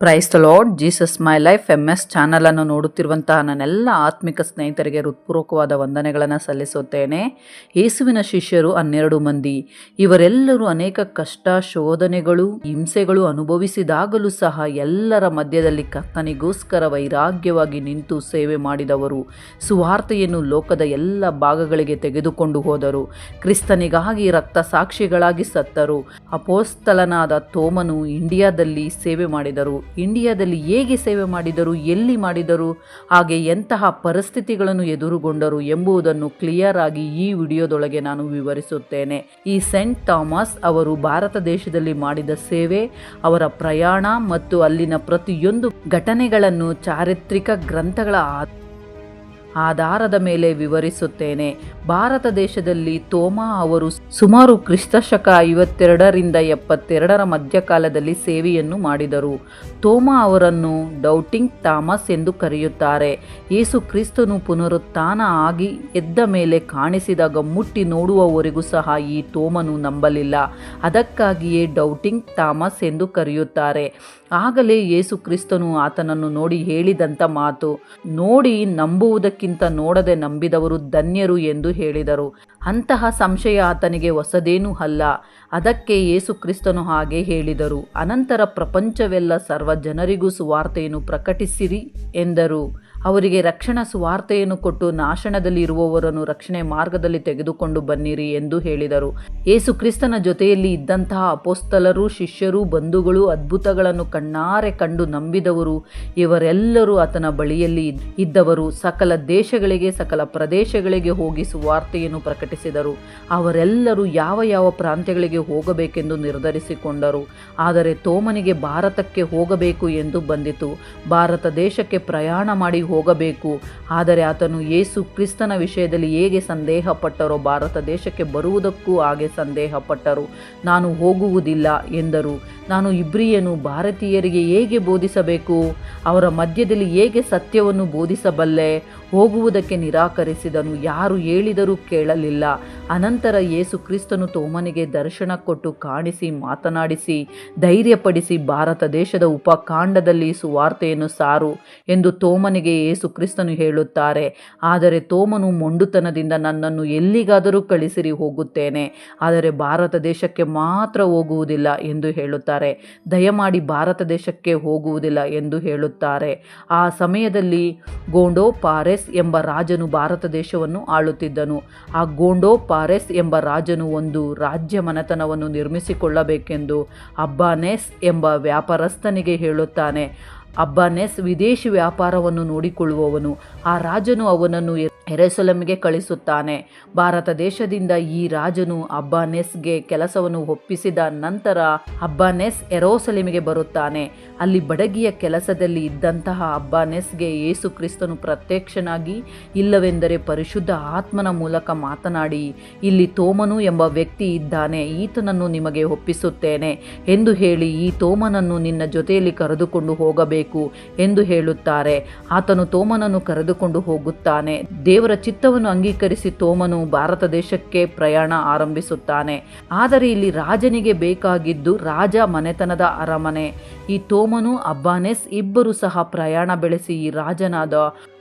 Praise Lord Jesus my life M S ಚಾನಲನ್ನು ನೋಡುತ್ತಿರುವಂತಹ ನನ್ನೆಲ್ಲ ಆತ್ಮಿಕ ಸ್ನೇಹಿತರಿಗೆ ಹೃತ್ಪೂರ್ವಕವಾದ ವಂದನೆಗಳನ್ನು ಸಲ್ಲಿಸುತ್ತೇನೆ. ಯೇಸುವಿನ ಶಿಷ್ಯರು ಹನ್ನೆರಡು ಮಂದಿ. ಇವರೆಲ್ಲರೂ ಅನೇಕ ಕಷ್ಟ, ಶೋಧನೆಗಳು, ಹಿಂಸೆಗಳು ಅನುಭವಿಸಿದಾಗಲೂ ಸಹ ಎಲ್ಲರ ಮಧ್ಯದಲ್ಲಿ ಕರ್ತನಿಗೋಸ್ಕರ ವೈರಾಗ್ಯವಾಗಿ ನಿಂತು ಸೇವೆ ಮಾಡಿದವರು. ಸುವಾರ್ತೆಯನ್ನು ಲೋಕದ ಎಲ್ಲ ಭಾಗಗಳಿಗೆ ತೆಗೆದುಕೊಂಡು ಹೋದರು. ಕ್ರಿಸ್ತನಿಗಾಗಿ ರಕ್ತ ಸಾಕ್ಷಿಗಳಾಗಿ ಸತ್ತರು. ಅಪೋಸ್ತಲನಾದ ತೋಮನು ಇಂಡಿಯಾದಲ್ಲಿ ಸೇವೆ ಮಾಡಿದರು. ಇಂಡಿಯಾದಲ್ಲಿ ಹೇಗೆ ಸೇವೆ ಮಾಡಿದರು, ಎಲ್ಲಿ ಮಾಡಿದರು, ಹಾಗೆ ಎಂತಹ ಪರಿಸ್ಥಿತಿಗಳನ್ನು ಎದುರುಗೊಂಡರು ಎಂಬುದನ್ನು ಕ್ಲಿಯರ್ ಆಗಿ ಈ ವಿಡಿಯೋದೊಳಗೆ ನಾನು ವಿವರಿಸುತ್ತೇನೆ. ಈ ಸೆಂಟ್ ಥಾಮಸ್ ಅವರು ಭಾರತ ದೇಶದಲ್ಲಿ ಮಾಡಿದ ಸೇವೆ, ಅವರ ಪ್ರಯಾಣ ಮತ್ತು ಅಲ್ಲಿನ ಪ್ರತಿಯೊಂದು ಘಟನೆಗಳನ್ನು ಚಾರಿತ್ರಿಕ ಗ್ರಂಥಗಳ ಆಧಾರದ ಮೇಲೆ ವಿವರಿಸುತ್ತೇನೆ. ಭಾರತ ದೇಶದಲ್ಲಿ ತೋಮಾ ಅವರು ಸುಮಾರು ಕ್ರಿಸ್ತಶಕ ಐವತ್ತೆರಡರಿಂದ ಎಪ್ಪತ್ತೆರಡರ ಮಧ್ಯಕಾಲದಲ್ಲಿ ಸೇವೆಯನ್ನು ಮಾಡಿದರು. ತೋಮಾ ಅವರನ್ನು ಡೌಟಿಂಗ್ ಥಾಮಸ್ ಎಂದು ಕರೆಯುತ್ತಾರೆ. ಯೇಸು ಕ್ರಿಸ್ತನು ಪುನರುತ್ಥಾನ ಆಗಿ ಎದ್ದ ಮೇಲೆ ಕಾಣಿಸಿದಾಗ ಮುಟ್ಟಿ ನೋಡುವವರೆಗೂ ಸಹ ಈ ತೋಮನು ನಂಬಲಿಲ್ಲ. ಅದಕ್ಕಾಗಿಯೇ ಡೌಟಿಂಗ್ ಥಾಮಸ್ ಎಂದು ಕರೆಯುತ್ತಾರೆ. ಆಗಲೇ ಯೇಸು ಕ್ರಿಸ್ತನು ಆತನನ್ನು ನೋಡಿ ಹೇಳಿದಂಥ ಮಾತು ನೋಡಿ ನಂಬುವುದಕ್ಕಿಂತ ನೋಡದೆ ನಂಬಿದವರು ಧನ್ಯರು ಎಂದು ಹೇಳಿದರು. ಅಂತಹ ಸಂಶಯ ಆತನಿಗೆ ಹೊಸದೇನೂ ಅಲ್ಲ. ಅದಕ್ಕೆ ಯೇಸು ಕ್ರಿಸ್ತನು ಹಾಗೆ ಹೇಳಿದರು. ಅನಂತರ ಪ್ರಪಂಚವೆಲ್ಲ ಸರ್ವ ಜನರಿಗೂ ಸುವಾರ್ತೆಯನ್ನು ಪ್ರಕಟಿಸಿರಿ ಎಂದರು. ಅವರಿಗೆ ರಕ್ಷಣಾ ಸುವಾರ್ತೆಯನ್ನು ಕೊಟ್ಟು ನಾಶನದಲ್ಲಿ ಇರುವವರನ್ನು ರಕ್ಷಣೆ ಮಾರ್ಗದಲ್ಲಿ ತೆಗೆದುಕೊಂಡು ಬನ್ನಿರಿ ಎಂದು ಹೇಳಿದರು. ಯೇಸು ಕ್ರಿಸ್ತನ ಜೊತೆಯಲ್ಲಿ ಇದ್ದಂತಹ ಅಪೋಸ್ತಲರು, ಶಿಷ್ಯರು, ಬಂಧುಗಳು ಅದ್ಭುತಗಳನ್ನು ಕಣ್ಣಾರೆ ಕಂಡು ನಂಬಿದವರು, ಇವರೆಲ್ಲರೂ ಆತನ ಬಳಿಯಲ್ಲಿ ಇದ್- ಇದ್ದವರು ಸಕಲ ದೇಶಗಳಿಗೆ, ಸಕಲ ಪ್ರದೇಶಗಳಿಗೆ ಹೋಗಿ ಸುವಾರ್ತೆಯನ್ನು ಪ್ರಕಟಿಸಿದರು. ಅವರೆಲ್ಲರೂ ಯಾವ ಯಾವ ಪ್ರಾಂತ್ಯಗಳಿಗೆ ಹೋಗಬೇಕೆಂದು ನಿರ್ಧರಿಸಿಕೊಂಡರು. ಆದರೆ ತೋಮನಿಗೆ ಭಾರತಕ್ಕೆ ಹೋಗಬೇಕು ಎಂದು ಬಂದಿತು. ಭಾರತ ದೇಶಕ್ಕೆ ಪ್ರಯಾಣ ಮಾಡಿ ಹೋಗಬೇಕು. ಆದರೆ ಆತನು ಯೇಸು ಕ್ರಿಸ್ತನ ವಿಷಯದಲ್ಲಿ ಹೇಗೆ ಸಂದೇಹಪಟ್ಟರೋ ಭಾರತ ದೇಶಕ್ಕೆ ಬರುವುದಕ್ಕೂ ಹಾಗೆ ಸಂದೇಹಪಟ್ಟರು. ನಾನು ಹೋಗುವುದಿಲ್ಲ ಎಂದರು. ನಾನು ಇಬ್ರಿಯನು ಭಾರತೀಯರಿಗೆ ಹೇಗೆ ಬೋಧಿಸಬೇಕು? ಅವರ ಮಧ್ಯದಲ್ಲಿ ಹೇಗೆ ಸತ್ಯವನ್ನು ಬೋಧಿಸಬಲ್ಲೆ? ಹೋಗುವುದಕ್ಕೆ ನಿರಾಕರಿಸಿದನು ಯಾರು ಹೇಳಿದರೂ ಕೇಳಲಿಲ್ಲ. ಅನಂತರ ಯೇಸು ಕ್ರಿಸ್ತನು ತೋಮನಿಗೆ ದರ್ಶನ ಕೊಟ್ಟು ಕಾಣಿಸಿ, ಮಾತನಾಡಿಸಿ, ಧೈರ್ಯಪಡಿಸಿ ಭಾರತ ದೇಶದ ಉಪಕಾಂಡದಲ್ಲಿ ಸುವಾರ್ತೆಯನ್ನು ಸಾರು ಎಂದು ತೋಮನಿಗೆ ಯೇಸು ಕ್ರಿಸ್ತನು ಹೇಳುತ್ತಾರೆ. ಆದರೆ ತೋಮನು ಮೊಂಡುತನದಿಂದ ನನ್ನನ್ನು ಎಲ್ಲಿಗಾದರೂ ಕಳಿಸಿರಿ ಹೋಗುತ್ತೇನೆ. ಆದರೆ ಭಾರತ ದೇಶಕ್ಕೆ ಮಾತ್ರ ಹೋಗುವುದಿಲ್ಲ ಎಂದು ಹೇಳುತ್ತಾರೆ. ದಯಮಾಡಿ ಭಾರತ ದೇಶಕ್ಕೆ ಹೋಗುವುದಿಲ್ಲ ಎಂದು ಹೇಳುತ್ತಾರೆ. ಆ ಸಮಯದಲ್ಲಿ ಗೋಂಡೋ ಪಾರೆಸ್ ಎಂಬ ರಾಜನು ಭಾರತ ದೇಶವನ್ನು ಆಳುತ್ತಿದ್ದನು. ಆ ಗೋಂಡೋ ಪಾರೆಸ್ ಎಂಬ ರಾಜನು ಒಂದು ರಾಜ್ಯ ಮನೆತನವನ್ನು ನಿರ್ಮಿಸಿಕೊಳ್ಳಬೇಕೆಂದು ಅಬ್ಬಾನೆಸ್ ಎಂಬ ವ್ಯಾಪಾರಸ್ಥನಿಗೆ ಹೇಳುತ್ತಾನೆ. ಅಬ್ಬಾನೆಸ್ ವಿದೇಶಿ ವ್ಯಾಪಾರವನ್ನು ನೋಡಿಕೊಳ್ಳುವವನು. ಆ ರಾಜನು ಅವನನ್ನು ಎರೆಸೊಲಮ್ಗೆ ಕಳಿಸುತ್ತಾನೆ. ಭಾರತ ದೇಶದಿಂದ ಈ ರಾಜನು ಅಬ್ಬಾನೆಸ್ಗೆ ಕೆಲಸವನ್ನು ಒಪ್ಪಿಸಿದ ನಂತರ ಅಬ್ಬಾನೆಸ್ ಎರೋಸಲೆಮಿಗೆ ಬರುತ್ತಾನೆ. ಅಲ್ಲಿ ಬಡಗಿಯ ಕೆಲಸದಲ್ಲಿ ಇದ್ದಂತಹ ಅಬ್ಬಾನೆಸ್ಗೆ ಯೇಸು ಕ್ರಿಸ್ತನು ಪ್ರತ್ಯಕ್ಷನಾಗಿ, ಇಲ್ಲವೆಂದರೆ ಪರಿಶುದ್ಧ ಆತ್ಮನ ಮೂಲಕ ಮಾತನಾಡಿ, ಇಲ್ಲಿ ತೋಮನು ಎಂಬ ವ್ಯಕ್ತಿ ಇದ್ದಾನೆ, ಈತನನ್ನು ನಿಮಗೆ ಒಪ್ಪಿಸುತ್ತೇನೆ ಎಂದು ಹೇಳಿ ಈ ತೋಮನನ್ನು ನಿನ್ನ ಜೊತೆಯಲ್ಲಿ ಕರೆದುಕೊಂಡು ಹೋಗಬೇಕು. ಎಂದು ಹೇಳುತ್ತಾರೆ. ಆತನು ತೋಮನನ್ನು ಕರೆದುಕೊಂಡು ಹೋಗುತ್ತಾನೆ. ದೇವರ ಚಿತ್ತವನ್ನು ಅಂಗೀಕರಿಸಿ ತೋಮನು ಭಾರತ ದೇಶಕ್ಕೆ ಪ್ರಯಾಣ ಆರಂಭಿಸುತ್ತಾನೆ. ಆದರೆ ಇಲ್ಲಿ ರಾಜನಿಗೆ ಬೇಕಾಗಿದ್ದು ರಾಜ ಮನೆತನದ ಅರಮನೆ. ಈ ತೋಮನು ಅಬ್ಬಾನೆಸ್ ಇಬ್ಬರು ಸಹ ಪ್ರಯಾಣ ಬೆಳೆಸಿ ಈ ರಾಜನಾದ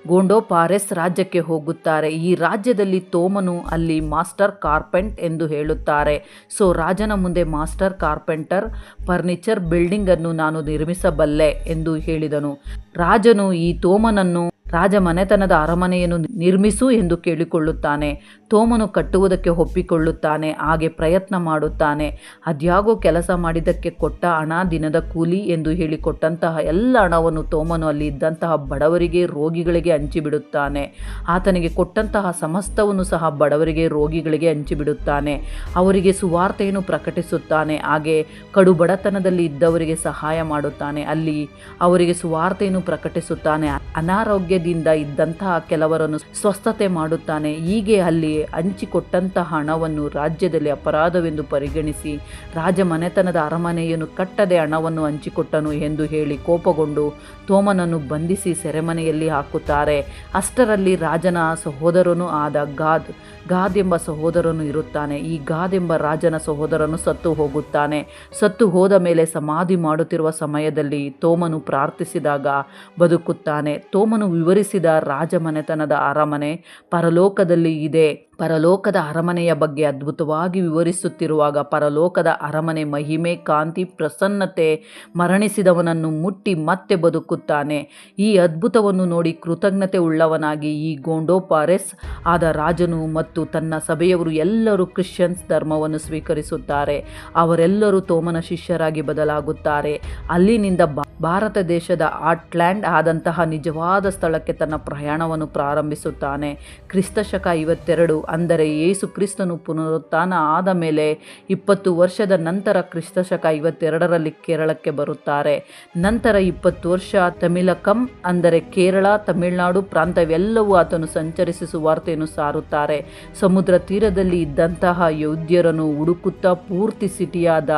ಗೋಂಡೋ ಪಾರೆಸ್ ರಾಜ್ಯಕ್ಕೆ ಹೋಗುತ್ತಾರೆ. ಈ ರಾಜ್ಯದಲ್ಲಿ ತೋಮನು ಅಲ್ಲಿ ಮಾಸ್ಟರ್ ಕಾರ್ಪೆಂಟ್ ಎಂದು ಹೇಳುತ್ತಾರೆ. ಸೊ, ರಾಜನ ಮುಂದೆ ಮಾಸ್ಟರ್ ಕಾರ್ಪೆಂಟರ್, ಫರ್ನಿಚರ್, ಬಿಲ್ಡಿಂಗ್ ಅನ್ನು ನಾನು ನಿರ್ಮಿಸಬಲ್ಲೆ ಎಂದು ಹೇಳಿದನು. ರಾಜನು ಈ ತೋಮನನ್ನು ರಾಜ ಮನೆತನದ ಅರಮನೆಯನ್ನು ನಿರ್ಮಿಸು ಎಂದು ಕೇಳಿಕೊಳ್ಳುತ್ತಾನೆ. ತೋಮನು ಕಟ್ಟುವುದಕ್ಕೆ ಒಪ್ಪಿಕೊಳ್ಳುತ್ತಾನೆ, ಹಾಗೆ ಪ್ರಯತ್ನ ಮಾಡುತ್ತಾನೆ. ಅದ್ಯಾಗೋ ಕೆಲಸ ಮಾಡಿದ್ದಕ್ಕೆ ಕೊಟ್ಟ ಹಣ ದಿನದ ಕೂಲಿ ಎಂದು ಹೇಳಿ ಕೊಟ್ಟಂತಹ ಎಲ್ಲ ಹಣವನ್ನು ತೋಮನು ಅಲ್ಲಿ ಇದ್ದಂತಹ ಬಡವರಿಗೆ, ರೋಗಿಗಳಿಗೆ ಹಂಚಿಬಿಡುತ್ತಾನೆ. ಆತನಿಗೆ ಕೊಟ್ಟಂತಹ ಸಮಸ್ತವನ್ನು ಸಹ ಬಡವರಿಗೆ, ರೋಗಿಗಳಿಗೆ ಹಂಚಿಬಿಡುತ್ತಾನೆ. ಅವರಿಗೆ ಸುವಾರ್ತೆಯನ್ನು ಪ್ರಕಟಿಸುತ್ತಾನೆ, ಹಾಗೆ ಕಡು ಬಡತನದಲ್ಲಿ ಇದ್ದವರಿಗೆ ಸಹಾಯ ಮಾಡುತ್ತಾನೆ. ಅಲ್ಲಿ ಅವರಿಗೆ ಸುವಾರ್ತೆಯನ್ನು ಪ್ರಕಟಿಸುತ್ತಾನೆ. ಅನಾರೋಗ್ಯ ಅನಾರೋಗ್ಯದಿಂದ ಇದ್ದಂತಹ ಕೆಲವರನ್ನು ಸ್ವಸ್ಥತೆ ಮಾಡುತ್ತಾನೆ. ಹೀಗೆ ಅಲ್ಲಿ ಹಂಚಿಕೊಟ್ಟಂತಹ ಹಣವನ್ನು ರಾಜ್ಯದಲ್ಲಿ ಅಪರಾಧವೆಂದು ಪರಿಗಣಿಸಿ ರಾಜ ಮನೆತನದ ಅರಮನೆಯನ್ನು ಕಟ್ಟದೆ ಹಣವನ್ನು ಹಂಚಿಕೊಟ್ಟನು ಎಂದು ಹೇಳಿ ಕೋಪಗೊಂಡು ತೋಮನನ್ನು ಬಂಧಿಸಿ ಸೆರೆಮನೆಯಲ್ಲಿ ಹಾಕುತ್ತಾರೆ. ಅಷ್ಟರಲ್ಲಿ ರಾಜನ ಸಹೋದರನು ಆದ ಗಾದ್ ಗಾದ್ ಎಂಬ ಸಹೋದರನು ಇರುತ್ತಾನೆ. ಈ ಗಾದ್ ಎಂಬ ರಾಜನ ಸಹೋದರನು ಸತ್ತು ಹೋಗುತ್ತಾನೆ. ಸತ್ತು ಹೋದ ಮೇಲೆ ಸಮಾಧಿ ಮಾಡುತ್ತಿರುವ ಸಮಯದಲ್ಲಿ ತೋಮನು ಪ್ರಾರ್ಥಿಸಿದಾಗ ಬದುಕುತ್ತಾನೆ. ತೋಮನು ವಿವರಿಸಿದ ರಾಜಮನೆತನದ ಅರಮನೆ ಪರಲೋಕದಲ್ಲಿ ಇದೆ. ಪರಲೋಕದ ಅರಮನೆಯ ಬಗ್ಗೆ ಅದ್ಭುತವಾಗಿ ವಿವರಿಸುತ್ತಿರುವಾಗ ಪರಲೋಕದ ಅರಮನೆ ಮಹಿಮೆ, ಕಾಂತಿ, ಪ್ರಸನ್ನತೆ ಮರಣಿಸಿದವನನ್ನು ಮುಟ್ಟಿ ಮತ್ತೆ ಬದುಕುತ್ತಾನೆ. ಈ ಅದ್ಭುತವನ್ನು ನೋಡಿ ಕೃತಜ್ಞತೆ ಉಳ್ಳವನಾಗಿ ಈ ಗೋಂಡೋಪಾರೆಸ್ ಆದ ರಾಜನು ಮತ್ತು ತನ್ನ ಸಭೆಯವರು ಎಲ್ಲರೂ ಕ್ರಿಶ್ಚಿಯನ್ಸ್ ಧರ್ಮವನ್ನು ಸ್ವೀಕರಿಸುತ್ತಾರೆ. ಅವರೆಲ್ಲರೂ ತೋಮನ ಶಿಷ್ಯರಾಗಿ ಬದಲಾಗುತ್ತಾರೆ. ಅಲ್ಲಿನಿಂದ ಭಾರತ ದೇಶದ ಆಟ್ಲ್ಯಾಂಡ್ ಆದಂತಹ ನಿಜವಾದ ಸ್ಥಳಕ್ಕೆ ತನ್ನ ಪ್ರಯಾಣವನ್ನು ಪ್ರಾರಂಭಿಸುತ್ತಾನೆ. ಕ್ರಿಸ್ತಶಕ ಐವತ್ತೆರಡು ಅಂದರೆ ಯೇಸು ಕ್ರಿಸ್ತನು ಪುನರುತ್ಥಾನ ಆದ ಮೇಲೆ ಇಪ್ಪತ್ತು ವರ್ಷದ ನಂತರ ಕ್ರಿಸ್ತಶಕ ಐವತ್ತೆರಡರಲ್ಲಿ ಕೇರಳಕ್ಕೆ ಬರುತ್ತಾರೆ. ನಂತರ ಇಪ್ಪತ್ತು ವರ್ಷ ತಮಿಳಕಂ ಅಂದರೆ ಕೇರಳ, ತಮಿಳುನಾಡು ಪ್ರಾಂತವೆಲ್ಲವೂ ಆತನು ಸಂಚರಿಸಿ ಸುವಾರ್ತೆಯನ್ನು ಸಾರುತ್ತಾರೆ. ಸಮುದ್ರ ತೀರದಲ್ಲಿ ಇದ್ದಂತಹ ಯೋಧ್ಯರನ್ನು ಹುಡುಕುತ್ತಾ ಪೂರ್ತಿ ಸಿಟಿಯಾದ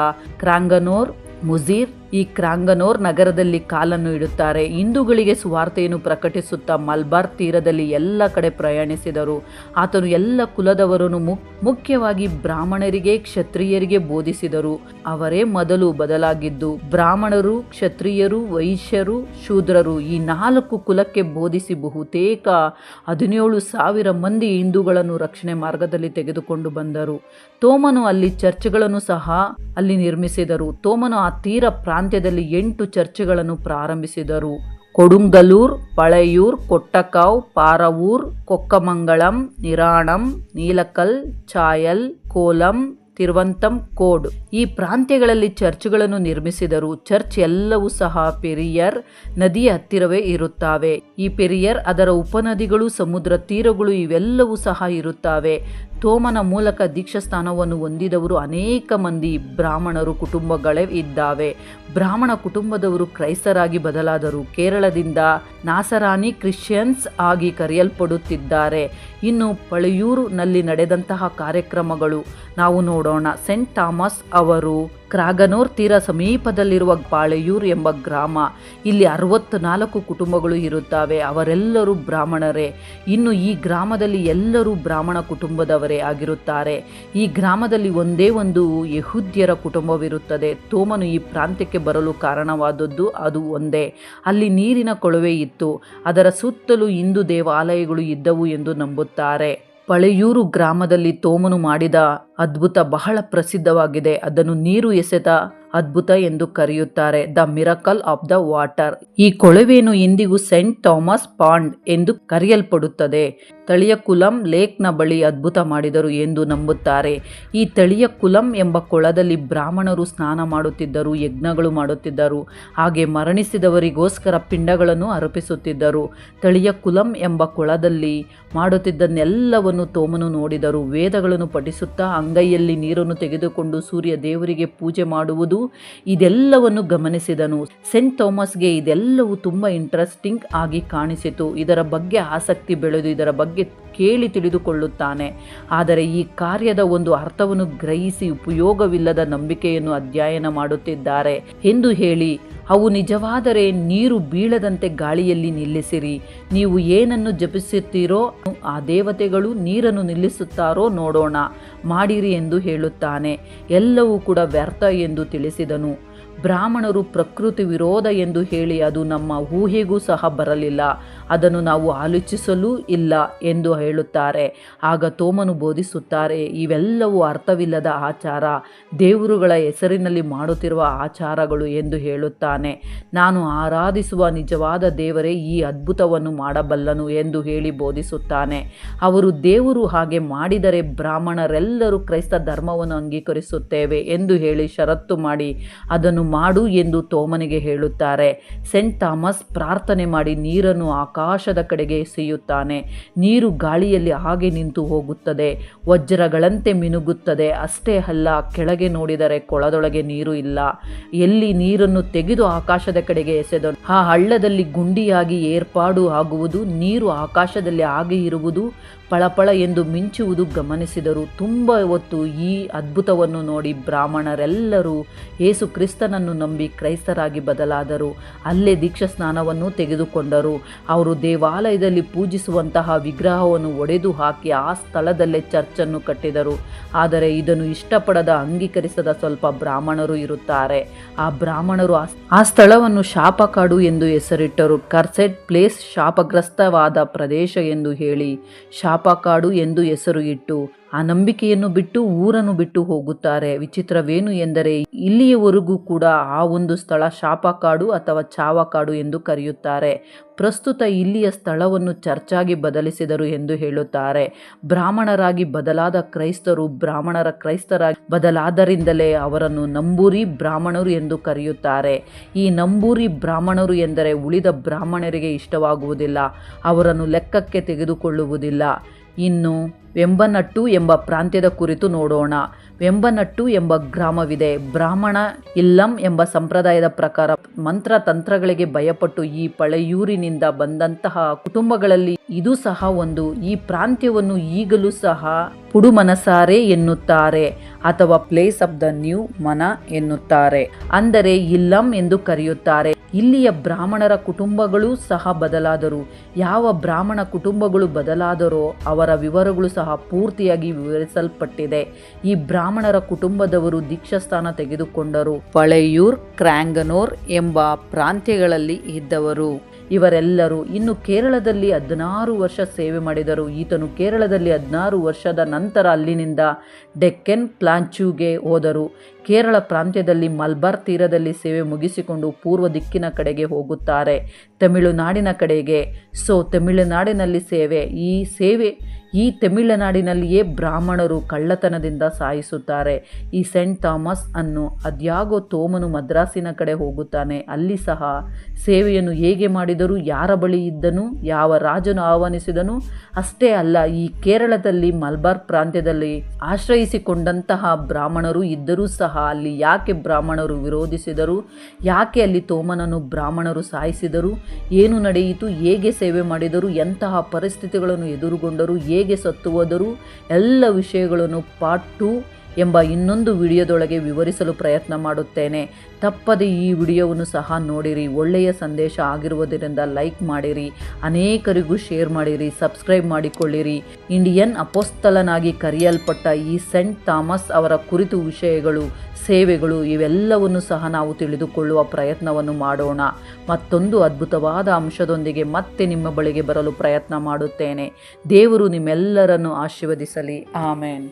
ಕ್ರಾಂಗನೋರ್ ಮುಜೀರ್ ಈ ಕ್ರಾಂಗನೋರ್ ನಗರದಲ್ಲಿ ಕಾಲನ್ನು ಇಡುತ್ತಾರೆ. ಹಿಂದೂಗಳಿಗೆ ಸುವಾರ್ತೆಯನ್ನು ಪ್ರಕಟಿಸುತ್ತಾ ಮಲ್ಬಾರ್ ತೀರದಲ್ಲಿ ಎಲ್ಲ ಕಡೆ ಪ್ರಯಾಣಿಸಿದರು. ಆತನು ಎಲ್ಲ ಕುಲದವರನ್ನು ಮುಖ್ಯವಾಗಿ ಬ್ರಾಹ್ಮಣರಿಗೆ, ಕ್ಷತ್ರಿಯರಿಗೆ ಬೋಧಿಸಿದರು. ಅವರೇ ಮೊದಲು ಬದಲಾಗಿದ್ದು, ಬ್ರಾಹ್ಮಣರು, ಕ್ಷತ್ರಿಯರು, ವೈಶ್ಯರು, ಶೂದ್ರರು ಈ ನಾಲ್ಕು ಕುಲಕ್ಕೆ ಬೋಧಿಸಿ ಬಹುತೇಕ ಹದಿನೇಳು ಸಾವಿರ ಮಂದಿ ಹಿಂದೂಗಳನ್ನು ರಕ್ಷಣೆ ಮಾರ್ಗದಲ್ಲಿ ತೆಗೆದುಕೊಂಡು ಬಂದರು. ತೋಮನು ಅಲ್ಲಿ ಚರ್ಚ್ಗಳನ್ನು ಸಹ ಅಲ್ಲಿ ನಿರ್ಮಿಸಿದರು. ತೋಮನು ಆ ತೀರ ಪ್ರಾಂತ್ಯದಲ್ಲಿ ಎಂಟು ಚರ್ಚ್ಗಳನ್ನು ಪ್ರಾರಂಭಿಸಿದರು. ಕೊಡುಂಗಲೂರ್, ಪಳೆಯೂರ್, ಕೊಟ್ಟಕಾವ್, ಪಾರವೂರ್ ಕೊಕ್ಕಮಂಗಳಂ ನಿರಾಣಂ, ನೀಲಕಲ್, ಚಾಯಲ್, ಕೋಲಂ, ತಿರುವಂತಂ, ಕೋಡ್. ಈ ಪ್ರಾಂತ್ಯಗಳಲ್ಲಿ ಚರ್ಚ್ಗಳನ್ನು ನಿರ್ಮಿಸಿದರು ಚರ್ಚ್ ಎಲ್ಲವೂ ಸಹ ಪೆರಿಯರ್ ನದಿಯ ಹತ್ತಿರವೇ ಇರುತ್ತವೆ. ಈ ಪೆರಿಯರ್ ಅದರ ಉಪನದಿಗಳು, ಸಮುದ್ರ ತೀರಗಳು ಇವೆಲ್ಲವೂ ಸಹ ಇರುತ್ತವೆ. ತೋಮನ ಮೂಲಕ ದೀಕ್ಷಾಸ್ಥಾನವನ್ನು ಹೊಂದಿದವರು ಅನೇಕ ಮಂದಿ ಬ್ರಾಹ್ಮಣರು ಕುಟುಂಬಗಳೇ ಇದ್ದಾವೆ. ಬ್ರಾಹ್ಮಣ ಕುಟುಂಬದವರು ಕ್ರೈಸ್ತರಾಗಿ ಬದಲಾದರು ಕೇರಳದಿಂದ ನಾಸರಾನಿ ಕ್ರಿಶ್ಚಿಯನ್ಸ್ ಆಗಿ ಕರೆಯಲ್ಪಡುತ್ತಿದ್ದಾರೆ. ಇನ್ನು ಪಳೆಯೂರುನಲ್ಲಿ ನಡೆದಂತಹ ಕಾರ್ಯಕ್ರಮಗಳು, ನಾವು ನೋಡೋಣ. ಸೆಂಟ್ ಥಾಮಸ್ ಅವರು ಕ್ರಾಗನೂರ್ ತೀರ ಸಮೀಪದಲ್ಲಿರುವ ಪಾಳೆಯೂರ್ ಎಂಬ ಗ್ರಾಮ. ಇಲ್ಲಿ ಅರವತ್ನಾಲ್ಕು ಕುಟುಂಬಗಳು ಇರುತ್ತವೆ. ಅವರೆಲ್ಲರೂ ಬ್ರಾಹ್ಮಣರೇ. ಇನ್ನು ಈ ಗ್ರಾಮದಲ್ಲಿ ಎಲ್ಲರೂ ಬ್ರಾಹ್ಮಣ ಕುಟುಂಬದವರೇ. ಆಗಿರುತ್ತಾರೆ. ಈ ಗ್ರಾಮದಲ್ಲಿ ಒಂದೇ ಒಂದು ಯಹೂದ್ಯರ ಕುಟುಂಬವಿರುತ್ತದೆ. ತೋಮನು ಈ ಪ್ರಾಂತ್ಯಕ್ಕೆ ಬರಲು ಕಾರಣವಾದದ್ದು ಅದು ಒಂದೇ. ಅಲ್ಲಿ ನೀರಿನ ಕೊಳವೆ ಇತ್ತು. ಅದರ ಸುತ್ತಲೂ ಹಿಂದೂ ದೇವಾಲಯಗಳು ಇದ್ದವು ಎಂದು ನಂಬುತ್ತಾರೆ. ಪಳೆಯೂರು ಗ್ರಾಮದಲ್ಲಿ ತೋಮನು ಮಾಡಿದ ಅದ್ಭುತ ಬಹಳ ಪ್ರಸಿದ್ಧವಾಗಿದೆ. ಅದನ್ನು ನೀರು ಎಸೆತ ಅದ್ಭುತ ಎಂದು ಕರೆಯುತ್ತಾರೆ. The miracle of the water. ಈ ಕೊಳವೆಯನ್ನು ಇಂದಿಗೂ ಸೆಂಟ್ ಥಾಮಸ್ ಪಾಂಡ್ ಎಂದು ಕರೆಯಲ್ಪಡುತ್ತದೆ. ತಳಿಯ ಕುಲಂ ಲೇಕ್ನ ಬಳಿ ಅದ್ಭುತ ಮಾಡಿದರು ಎಂದು ನಂಬುತ್ತಾರೆ. ಈ ತಳಿಯ ಕುಲಂ ಎಂಬ ಕೊಳದಲ್ಲಿ ಬ್ರಾಹ್ಮಣರು ಸ್ನಾನ ಮಾಡುತ್ತಿದ್ದರು, ಯಜ್ಞಗಳು ಮಾಡುತ್ತಿದ್ದರು. ಹಾಗೆ ಮರಣಿಸಿದವರಿಗೋಸ್ಕರ ಪಿಂಡಗಳನ್ನು ಅರ್ಪಿಸುತ್ತಿದ್ದರು. ತಳಿಯ ಕುಲಂ ಎಂಬ ಕೊಳದಲ್ಲಿ ಮಾಡುತ್ತಿದ್ದನ್ನೆಲ್ಲವನ್ನು ತೋಮನು ನೋಡಿದರು. ವೇದಗಳನ್ನು ಪಠಿಸುತ್ತಾ ಅಂಗೈಯಲ್ಲಿ ನೀರನ್ನು ತೆಗೆದುಕೊಂಡು ಸೂರ್ಯ ದೇವರಿಗೆ ಪೂಜೆ ಮಾಡುವುದು ಇದೆಲ್ಲವನ್ನು ಗಮನಿಸಿದನು. ಸೆಂಟ್ ಥಾಮಸ್ಗೆ ಇದೆಲ್ಲವೂ ತುಂಬ ಇಂಟ್ರೆಸ್ಟಿಂಗ್ ಆಗಿ ಕಾಣಿಸಿತು. ಇದರ ಬಗ್ಗೆ ಆಸಕ್ತಿ ಬೆಳೆದು, ಇದರ ಬಗ್ಗೆ ಕೇಳಿ ತಿಳಿದುಕೊಳ್ಳುತ್ತಾನೆ. ಆದರೆ ಈ ಕಾರ್ಯದ ಒಂದು ಅರ್ಥವನ್ನು ಗ್ರಹಿಸಿ ಉಪಯೋಗವಿಲ್ಲದ ನಂಬಿಕೆಯನ್ನು ಅಧ್ಯಯನ ಮಾಡುತ್ತಿದ್ದಾರೆ. ಎಂದು ಹೇಳಿ, ಅವು ನಿಜವಾದರೆ ನೀರು ಬೀಳದಂತೆ ಗಾಳಿಯಲ್ಲಿ ನಿಲ್ಲಿಸಿರಿ. ನೀವು ಏನನ್ನು ಜಪಿಸುತ್ತೀರೋ ಆ ದೇವತೆಗಳು ನೀರನ್ನು ನಿಲ್ಲಿಸುತ್ತಾರೋ ನೋಡೋಣ. ಮಾಡಿರಿ ಎಂದು ಹೇಳುತ್ತಾನೆ. ಎಲ್ಲವೂ ಕೂಡ ವ್ಯರ್ಥ ಎಂದು ತಿಳಿಸಿದನು. ಬ್ರಾಹ್ಮಣರು ಪ್ರಕೃತಿ ವಿರೋಧ ಎಂದು ಹೇಳಿ ಅದು ನಮ್ಮ ಊಹೆಗೂ ಸಹ ಬರಲಿಲ್ಲ. ಅದನ್ನು ನಾವು ಆಲೋಚಿಸಲೂ ಇಲ್ಲ ಎಂದು ಹೇಳುತ್ತಾರೆ. ಆಗ ತೋಮನು ಬೋಧಿಸುತ್ತಾರೆ, ಇವೆಲ್ಲವೂ ಅರ್ಥವಿಲ್ಲದ ಆಚಾರ. ದೇವರುಗಳ ಹೆಸರಿನಲ್ಲಿ ಮಾಡುತ್ತಿರುವ ಆಚಾರಗಳು ಎಂದು ಹೇಳುತ್ತಾನೆ. ನಾನು ಆರಾಧಿಸುವ ನಿಜವಾದ ದೇವರೇ ಈ ಅದ್ಭುತವನ್ನು ಮಾಡಬಲ್ಲನು ಎಂದು ಹೇಳಿ ಬೋಧಿಸುತ್ತಾನೆ. ಅವರು ದೇವರು ಹಾಗೆ ಮಾಡಿದರೆ ಬ್ರಾಹ್ಮಣರೆಲ್ಲರೂ ಕ್ರೈಸ್ತ ಧರ್ಮವನ್ನು ಅಂಗೀಕರಿಸುತ್ತೇವೆ ಎಂದು ಹೇಳಿ ಷರತ್ತು ಮಾಡಿ ಅದನ್ನು ಮಾಡು ಎಂದು ತೋಮನಿಗೆ ಹೇಳುತ್ತಾರೆ. ಸೆಂಟ್ ಥಾಮಸ್ ಪ್ರಾರ್ಥನೆ ಮಾಡಿ ನೀರನ್ನು ಆಕಾಶದ ಕಡೆಗೆ ಎಸೆಯುತ್ತಾನೆ. ನೀರು ಗಾಳಿಯಲ್ಲಿ ಹಾಗೆ ನಿಂತು ಹೋಗುತ್ತದೆ. ವಜ್ರಗಳಂತೆ ಮಿನುಗುತ್ತದೆ. ಅಷ್ಟೇ ಅಲ್ಲ, ಕೆಳಗೆ ನೋಡಿದರೆ ಕೊಳದೊಳಗೆ ನೀರು ಇಲ್ಲ. ಎಲ್ಲಿ ನೀರನ್ನು ತೆಗೆದು ಆಕಾಶದ ಕಡೆಗೆ ಎಸೆದನು ಆ ಹಳ್ಳದಲ್ಲಿ ಗುಂಡಿಯಾಗಿ ಏರ್ಪಾಡು ಆಗುವುದು, ನೀರು ಆಕಾಶದಲ್ಲಿ ಹಾಗೆ ಇರುವುದು ಪಳಪಳ ಎಂದು ಮಿಂಚುವುದು ಗಮನಿಸಿದರು ತುಂಬ ಹೊತ್ತು ಈ ಅದ್ಭುತವನ್ನು ನೋಡಿ ಬ್ರಾಹ್ಮಣರೆಲ್ಲರೂ ಯೇಸು ಕ್ರಿಸ್ತನನ್ನು ನಂಬಿ ಕ್ರೈಸ್ತರಾಗಿ ಬದಲಾದರು. ಅಲ್ಲೇ ದೀಕ್ಷಾ ಸ್ನಾನವನ್ನು ತೆಗೆದುಕೊಂಡರು. ಅವರು ದೇವಾಲಯದಲ್ಲಿ ಪೂಜಿಸುವಂತಹ ವಿಗ್ರಹವನ್ನು ಒಡೆದು ಹಾಕಿ ಆ ಸ್ಥಳದಲ್ಲೇ ಚರ್ಚನ್ನು ಕಟ್ಟಿದರು. ಆದರೆ ಇದನ್ನು ಇಷ್ಟಪಡದ ಅಂಗೀಕರಿಸದ ಸ್ವಲ್ಪ ಬ್ರಾಹ್ಮಣರು ಇರುತ್ತಾರೆ. ಆ ಬ್ರಾಹ್ಮಣರು ಆ- ಸ್ಥಳವನ್ನು ಶಾಪಕಾಡು ಎಂದು ಹೆಸರಿಟ್ಟರು. ಕರ್ಸೆಟ್ ಪ್ಲೇಸ್ ಶಾಪಗ್ರಸ್ತವಾದ ಪ್ರದೇಶ ಎಂದು ಹೇಳಿ ಶಾಪಕಾಡು ಎಂದು ಹೆಸರು ಇಟ್ಟು ಆ ನಂಬಿಕೆಯನ್ನು ಬಿಟ್ಟು ಊರನ್ನು ಬಿಟ್ಟು ಹೋಗುತ್ತಾರೆ. ವಿಚಿತ್ರವೇನು ಎಂದರೆ, ಇಲ್ಲಿಯವರೆಗೂ ಕೂಡ ಆ ಒಂದು ಸ್ಥಳ ಶಾಪಕಾಡು ಅಥವಾ ಚಾವಕಾಡು ಎಂದು ಕರೆಯುತ್ತಾರೆ. ಪ್ರಸ್ತುತ ಇಲ್ಲಿಯ ಸ್ಥಳವನ್ನು ಚರ್ಚಾಗಿ ಬದಲಿಸಿದರು ಎಂದು ಹೇಳುತ್ತಾರೆ. ಬ್ರಾಹ್ಮಣರಾಗಿ ಬದಲಾದ ಕ್ರೈಸ್ತರು ಬ್ರಾಹ್ಮಣರ ಕ್ರೈಸ್ತರಾಗಿ ಬದಲಾದರಿಂದಲೇ ಅವರನ್ನು ನಂಬೂರಿ ಬ್ರಾಹ್ಮಣರು ಎಂದು ಕರೆಯುತ್ತಾರೆ. ಈ ನಂಬೂರಿ ಬ್ರಾಹ್ಮಣರು ಎಂದರೆ ಉಳಿದ ಬ್ರಾಹ್ಮಣರಿಗೆ ಇಷ್ಟವಾಗುವುದಿಲ್ಲ, ಅವರನ್ನು ಲೆಕ್ಕಕ್ಕೆ ತೆಗೆದುಕೊಳ್ಳುವುದಿಲ್ಲ. ಇನ್ನು ವೆಂಬನಟ್ಟು ಎಂಬ ಪ್ರಾಂತ್ಯದ ಕುರಿತು ನೋಡೋಣ. ವೆಂಬನಟ್ಟು ಎಂಬ ಗ್ರಾಮವಿದೆ. ಬ್ರಾಹ್ಮಣ ಇಲ್ಲಂ ಎಂಬ ಸಂಪ್ರದಾಯದ ಪ್ರಕಾರ ಮಂತ್ರ ತಂತ್ರಗಳಿಗೆ ಭಯಪಟ್ಟು ಈ ಪಳೆಯೂರಿನಿಂದ ಬಂದಂತಹ ಕುಟುಂಬಗಳಲ್ಲಿ ಇದು ಸಹ ಒಂದು. ಈ ಪ್ರಾಂತ್ಯವನ್ನು ಈಗಲೂ ಸಹ ಪುಡುಮನಸಾರೆ ಎನ್ನುತ್ತಾರೆ ಅಥವಾ ಪ್ಲೇಸ್ ಆಫ್ ದ ನ್ಯೂ ಮನ ಎನ್ನುತ್ತಾರೆ. ಅಂದರೆ ಇಲ್ಲಂ ಎಂದು ಕರೆಯುತ್ತಾರೆ. ಇಲ್ಲಿಯ ಬ್ರಾಹ್ಮಣರ ಕುಟುಂಬಗಳು ಸಹ ಬದಲಾದರು. ಯಾವ ಬ್ರಾಹ್ಮಣ ಕುಟುಂಬಗಳು ಬದಲಾದರೋ ಅವರ ವಿವರಗಳು ಸಹ ಪೂರ್ತಿಯಾಗಿ ವಿವರಿಸಲ್ಪಟ್ಟಿದೆ. ಈ ಬ್ರಾಹ್ಮಣರ ಕುಟುಂಬದವರು ದೀಕ್ಷಾಸ್ಥಾನ ತೆಗೆದುಕೊಂಡರು. ಪಳೆಯೂರ್, ಕ್ರ್ಯಾಂಗನೋರ್ ಎಂಬ ಪ್ರಾಂತ್ಯಗಳಲ್ಲಿ ಇದ್ದವರು. ಇವರೆಲ್ಲರೂ ಇನ್ನು ಕೇರಳದಲ್ಲಿ ಹದಿನಾರು ವರ್ಷ ಸೇವೆ ಮಾಡಿದರು. ಈತನು ಕೇರಳದಲ್ಲಿ ಹದಿನಾರು ವರ್ಷದ ನಂತರ ಅಲ್ಲಿನಿಂದ ಡೆಕ್ಕನ್ ಪ್ಲಾಂಚುಗೆ ಹೋದರು. ಕೇರಳ ಪ್ರಾಂತ್ಯದಲ್ಲಿ ಮಲ್ಬಾರ್ ತೀರದಲ್ಲಿ ಸೇವೆ ಮುಗಿಸಿಕೊಂಡು ಪೂರ್ವ ದಿಕ್ಕಿನ ಕಡೆಗೆ ಹೋಗುತ್ತಾರೆ. ತಮಿಳುನಾಡಿನ ಕಡೆಗೆ. ಸೊ, ತಮಿಳುನಾಡಿನಲ್ಲಿ ಸೇವೆ. ಈ ಸೇವೆ ಈ ತಮಿಳುನಾಡಿನಲ್ಲಿಯೇ ಬ್ರಾಹ್ಮಣರು ಕಳ್ಳತನದಿಂದ ಸಾಯಿಸುತ್ತಾರೆ. ಈ ಸೆಂಟ್ ಥಾಮಸ್ ಅನ್ನು ಅದ್ಯಾಗೋ ತೋಮನು ಮದ್ರಾಸಿನ ಕಡೆ ಹೋಗುತ್ತಾನೆ. ಅಲ್ಲಿ ಸಹ ಸೇವೆಯನ್ನು ಹೇಗೆ ಮಾಡಿದರೂ ಯಾರ ಬಳಿ ಇದ್ದನು, ಯಾವ ರಾಜನು ಆಹ್ವಾನಿಸಿದನು, ಅಷ್ಟೇ ಅಲ್ಲ, ಈ ಕೇರಳದಲ್ಲಿ ಮಲ್ಬಾರ್ ಪ್ರಾಂತ್ಯದಲ್ಲಿ ಆಶ್ರಯಿಸಿಕೊಂಡಂತಹ ಬ್ರಾಹ್ಮಣರು ಇದ್ದರೂ ಸಹ ಅಲ್ಲಿ ಯಾಕೆ ಬ್ರಾಹ್ಮಣರು ವಿರೋಧಿಸಿದರು, ಯಾಕೆ ಅಲ್ಲಿ ತೋಮನನ್ನು ಬ್ರಾಹ್ಮಣರು ಸಾಯಿಸಿದರು, ಏನು ನಡೆಯಿತು, ಹೇಗೆ ಸೇವೆ ಮಾಡಿದರು, ಎಂತಹ ಪರಿಸ್ಥಿತಿಗಳನ್ನು ಎದುರುಗೊಂಡರು ಹೇಗೆ ಸತ್ತು ಹೋದರು ಎಲ್ಲ ವಿಷಯಗಳನ್ನು ಪಾರ್ಟ್ ಟು ಎಂಬ ಇನ್ನೊಂದು ವಿಡಿಯೋದೊಳಗೆ ವಿವರಿಸಲು ಪ್ರಯತ್ನ ಮಾಡುತ್ತೇನೆ. ತಪ್ಪದೆ ಈ ವಿಡಿಯೋವನ್ನು ಸಹ ನೋಡಿರಿ. ಒಳ್ಳೆಯ ಸಂದೇಶ ಆಗಿರುವುದರಿಂದ ಲೈಕ್ ಮಾಡಿರಿ. ಅನೇಕರಿಗೂ ಶೇರ್ ಮಾಡಿರಿ. ಸಬ್ಸ್ಕ್ರೈಬ್ ಮಾಡಿಕೊಳ್ಳಿರಿ. ಇಂಡಿಯನ್ ಅಪೋಸ್ತಲನಾಗಿ ಕರೆಯಲ್ಪಟ್ಟ ಈ ಸೆಂಟ್ ಥಾಮಸ್ ಅವರ ಕುರಿತು ವಿಷಯಗಳು, ಸೇವೆಗಳು ಇವೆಲ್ಲವನ್ನು ಸಹ ನಾವು ತಿಳಿದುಕೊಳ್ಳುವ ಪ್ರಯತ್ನವನ್ನು ಮಾಡೋಣ. ಮತ್ತೊಂದು ಅದ್ಭುತವಾದ ಅಂಶದೊಂದಿಗೆ ಮತ್ತೆ ನಿಮ್ಮ ಬಳಿಗೆ ಬರಲು ಪ್ರಯತ್ನ ಮಾಡುತ್ತೇನೆ. ದೇವರು ನಿಮ್ಮೆಲ್ಲರನ್ನು ಆಶೀರ್ವದಿಸಲಿ. ಆಮೇನ್.